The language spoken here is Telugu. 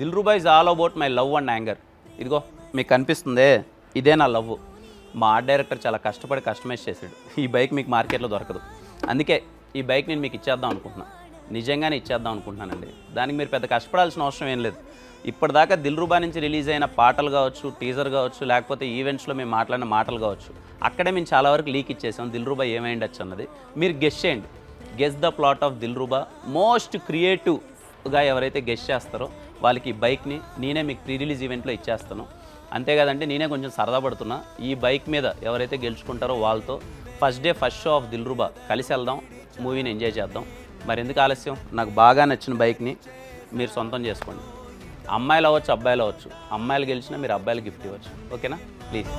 Dilruba is all about my love and anger. ఇదిగో మీకు కనిపిస్తుందే? ఇదే నా లవ్. మా ఆర్ట్ డైరెక్టర్ చాలా కష్టపడి కస్టమైజ్ చేశాడు. ఈ బైక్ మీకు మార్కెట్లో దొరకదు. అందుకే ఈ బైక్ నేను మీకు ఇచ్చేద్దాం అనుకుంటున్నాను నిజంగానే ఇచ్చేద్దాం అనుకుంటున్నానండి. దానికి మీరు పెద్ద కష్టపడాల్సిన అవసరం ఏం లేదు. ఇప్పటిదాకా దిల్రూబా నుంచి రిలీజ్ అయిన పాటలు కావచ్చు టీజర్ కావచ్చు లేకపోతే ఈవెంట్స్లో మేము మాట్లాడిన మాటలు కావచ్చు అక్కడే మేము చాలా వరకు లీక్ ఇచ్చేసాం. దిల్రూబా ఏమైండొచ్చు అన్నది మీరు గెస్ చేయండి. Guess the plot of Dilruba most creative క్రియేటివ్గా ఎవరైతే గెస్ట్ చేస్తారో వాళ్ళకి ఈ బైక్ని నేనే మీకు ప్రీ రిలీజ్ ఈవెంట్లో ఇచ్చేస్తాను. అంతే కదంటే నేనే కొంచెం సరదా పడుతున్నా. ఈ బైక్ మీద ఎవరైతే గెలుచుకుంటారో వాళ్ళతో first day first show of Dilruba కలిసి వెళ్దాం మూవీని ఎంజాయ్ చేద్దాం. మరి ఎందుకు ఆలస్యం? నాకు బాగా నచ్చిన బైక్ని మీరు సొంతం చేసుకోండి. అమ్మాయిలు అవ్వచ్చు అబ్బాయిలు అవ్వచ్చు. అమ్మాయిలు గెలిచినా మీరు అబ్బాయిలు గిఫ్ట్ ఇవ్వచ్చు. ఓకేనా? ప్లీజ్